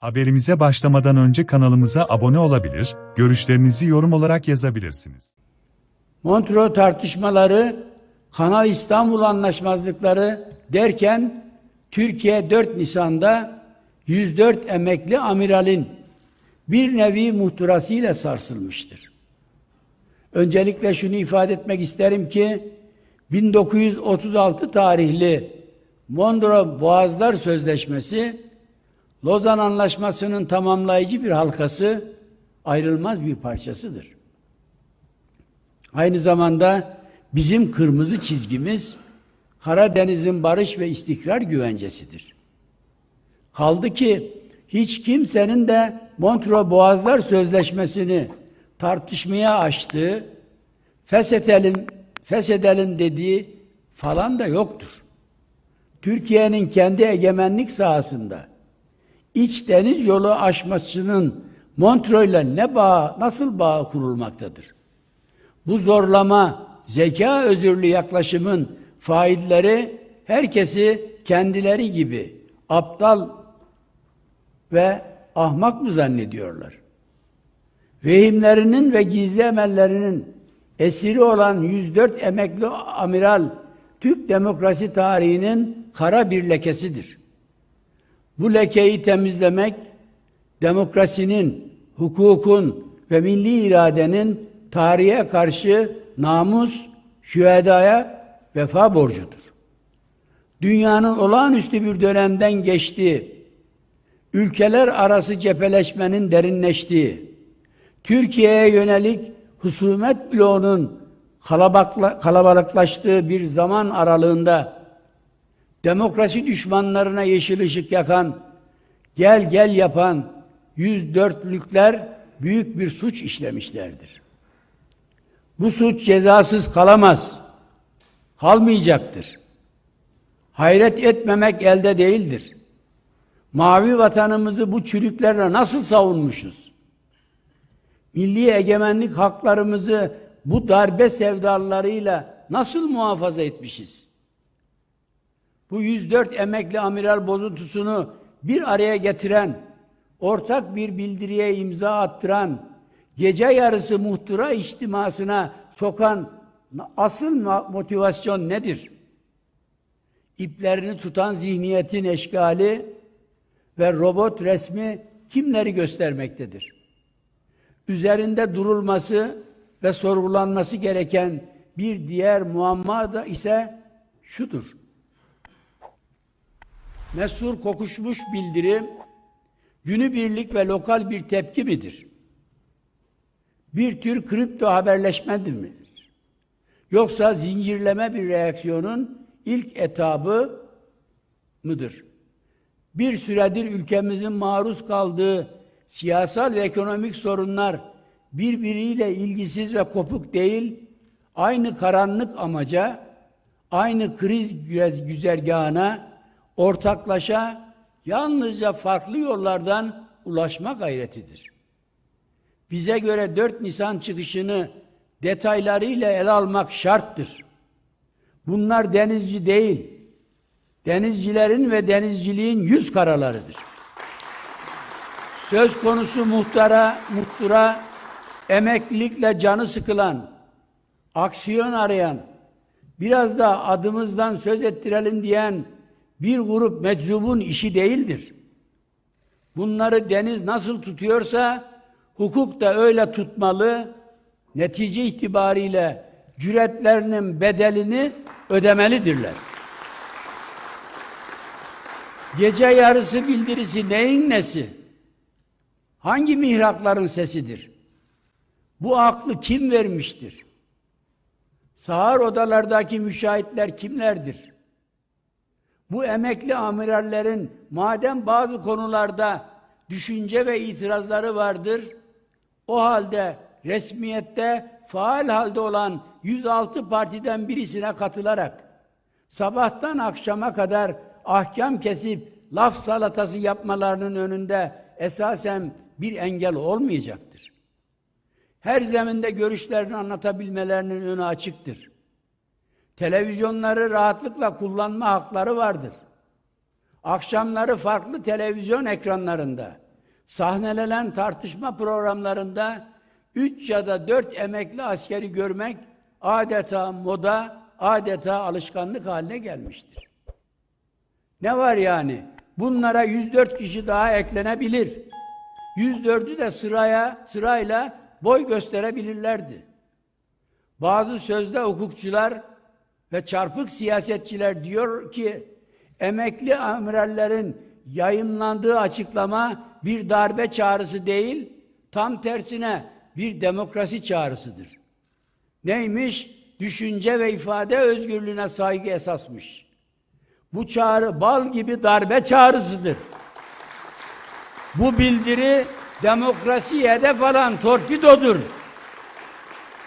Haberimize başlamadan önce kanalımıza abone olabilir, görüşlerinizi yorum olarak yazabilirsiniz. Montreux tartışmaları, Kanal İstanbul anlaşmazlıkları derken Türkiye 4 Nisan'da 104 emekli amiralin bir nevi muhtırasıyla sarsılmıştır. Öncelikle şunu ifade etmek isterim ki 1936 tarihli Mondro Boğazlar Sözleşmesi Lozan Anlaşması'nın tamamlayıcı bir halkası, ayrılmaz bir parçasıdır. Aynı zamanda bizim kırmızı çizgimiz Karadeniz'in barış ve istikrar güvencesidir. Kaldı ki hiç kimsenin de Montreux Boğazlar Sözleşmesi'ni tartışmaya açtığı, feshedelim, feshedelim dediği falan da yoktur. Türkiye'nin kendi egemenlik sahasında iç deniz yolu aşmasının Montreux'la ne bağ, nasıl bağ kurulmaktadır? Bu zorlama, zeka özürlü yaklaşımın failleri herkesi kendileri gibi aptal ve ahmak mı zannediyorlar? Vehimlerinin ve gizli emellerinin esiri olan 104 emekli amiral Türk demokrasi tarihinin kara bir lekesidir. Bu lekeyi temizlemek demokrasinin, hukukun ve milli iradenin tarihe karşı namus, şühedaya vefa borcudur. Dünyanın olağanüstü bir dönemden geçtiği, ülkeler arası cepheleşmenin derinleştiği, Türkiye'ye yönelik husumet bloğunun kalabalıklaştığı bir zaman aralığında demokrasi düşmanlarına yeşil ışık yakan, gel gel yapan 104'lükler büyük bir suç işlemişlerdir. Bu suç cezasız kalamaz. Kalmayacaktır. Hayret etmemek elde değildir. Mavi vatanımızı bu çürüklerle nasıl savunmuşuz? Milli egemenlik haklarımızı bu darbe sevdalarıyla nasıl muhafaza etmişiz? Bu 104 emekli amiral bozuntusunu bir araya getiren, ortak bir bildiriye imza attıran, gece yarısı muhtıra içtimasına sokan asıl motivasyon nedir? İplerini tutan zihniyetin eşgali ve robot resmi kimleri göstermektedir? Üzerinde durulması ve sorgulanması gereken bir diğer muamma da ise şudur. Mesur kokuşmuş bildirim günübirlik ve lokal bir tepki midir? Bir tür kripto haberleşmedir mi? Yoksa zincirleme bir reaksiyonun ilk etabı mıdır? Bir süredir ülkemizin maruz kaldığı siyasal ve ekonomik sorunlar birbiriyle ilgisiz ve kopuk değil, aynı karanlık amaca, aynı kriz güzergahına ortaklaşa yalnızca farklı yollardan ulaşma gayretidir. Bize göre 4 Nisan çıkışını detaylarıyla ele almak şarttır. Bunlar denizci değil, denizcilerin ve denizciliğin yüz karalarıdır. Söz konusu muhtara, muhtıra, emeklilikle canı sıkılan, aksiyon arayan, biraz da adımızdan söz ettirelim diyen bir grup meczubun işi değildir. Bunları deniz nasıl tutuyorsa hukuk da öyle tutmalı, netice itibariyle cüretlerinin bedelini ödemelidirler. Gece yarısı bildirisi neyin nesi? Hangi mihrakların sesidir? Bu aklı kim vermiştir? Sağır odalardaki müşahitler kimlerdir? Bu emekli amirallerin madem bazı konularda düşünce ve itirazları vardır, o halde resmiyette faal halde olan 106 partiden birisine katılarak sabahtan akşama kadar ahkam kesip laf salatası yapmalarının önünde esasen bir engel olmayacaktır. Her zeminde görüşlerini anlatabilmelerinin önü açıktır. Televizyonları rahatlıkla kullanma hakları vardır. Akşamları farklı televizyon ekranlarında sahnelenen tartışma programlarında 3 ya da 4 emekli askeri görmek adeta moda, adeta alışkanlık haline gelmiştir. Ne var yani? Bunlara 104 kişi daha eklenebilir. 104'ü de sıraya sırayla boy gösterebilirlerdi. Bazı sözde hukukçular ve çarpık siyasetçiler diyor ki emekli amirallerin yayınlandığı açıklama bir darbe çağrısı değil, tam tersine bir demokrasi çağrısıdır. Neymiş? Düşünce ve ifade özgürlüğüne saygı esasmış. Bu çağrı bal gibi darbe çağrısıdır. Bu bildiri demokrasiye hedef alan torpidodur.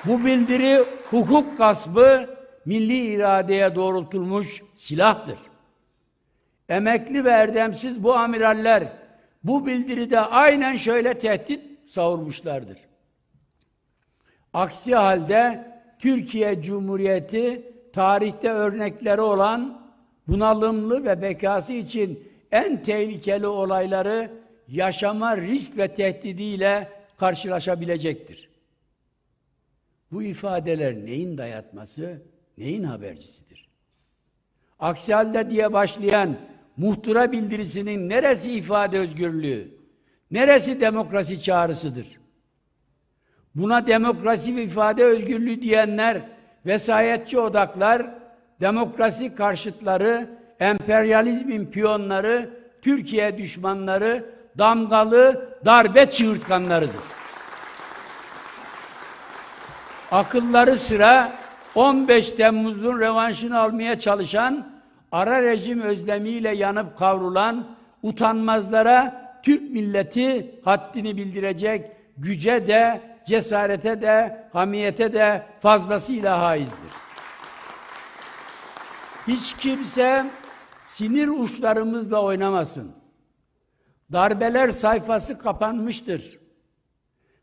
Bu bildiri hukuk gaspı, milli iradeye doğrultulmuş silahtır. Emekli ve erdemsiz bu amiraller bu bildiride aynen şöyle tehdit savurmuşlardır. Aksi halde Türkiye Cumhuriyeti tarihte örnekleri olan bunalımlı ve bekası için en tehlikeli olayları yaşama risk ve tehdidiyle karşılaşabilecektir. Bu ifadeler neyin dayatması, neyin habercisidir? Aksi halde diye başlayan muhtıra bildirisinin neresi ifade özgürlüğü, neresi demokrasi çağrısıdır? Buna demokrasi ve ifade özgürlüğü diyenler, vesayetçi odaklar, demokrasi karşıtları, emperyalizmin piyonları, Türkiye düşmanları, damgalı darbe çığırtkanlarıdır. Akılları sıra 15 Temmuz'un revanşını almaya çalışan, ara rejim özlemiyle yanıp kavrulan utanmazlara Türk milleti haddini bildirecek güce de, cesarete de, hamiyete de fazlasıyla haizdir. Hiç kimse sinir uçlarımızla oynamasın. Darbeler sayfası kapanmıştır.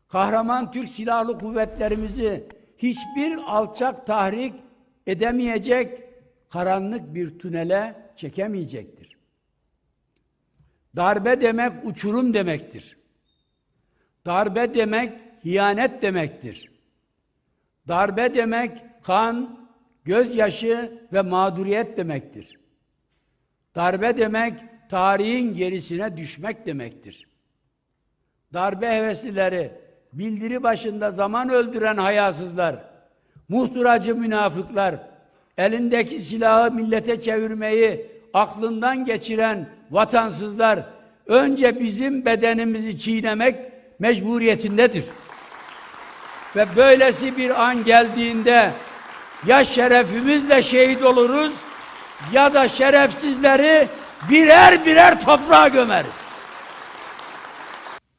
Kahraman Türk Silahlı Kuvvetlerimizi hiçbir alçak tahrik edemeyecek, karanlık bir tünele çekemeyecektir. Darbe demek uçurum demektir. Darbe demek hiyanet demektir. Darbe demek kan, gözyaşı ve mağduriyet demektir. Darbe demek tarihin gerisine düşmek demektir. Darbe heveslileri, bildiri başında zaman öldüren hayasızlar, muhtıracı münafıklar, elindeki silahı millete çevirmeyi aklından geçiren vatansızlar, önce bizim bedenimizi çiğnemek mecburiyetindedir. Ve böylesi bir an geldiğinde ya şerefimizle şehit oluruz ya da şerefsizleri birer birer toprağa gömeriz.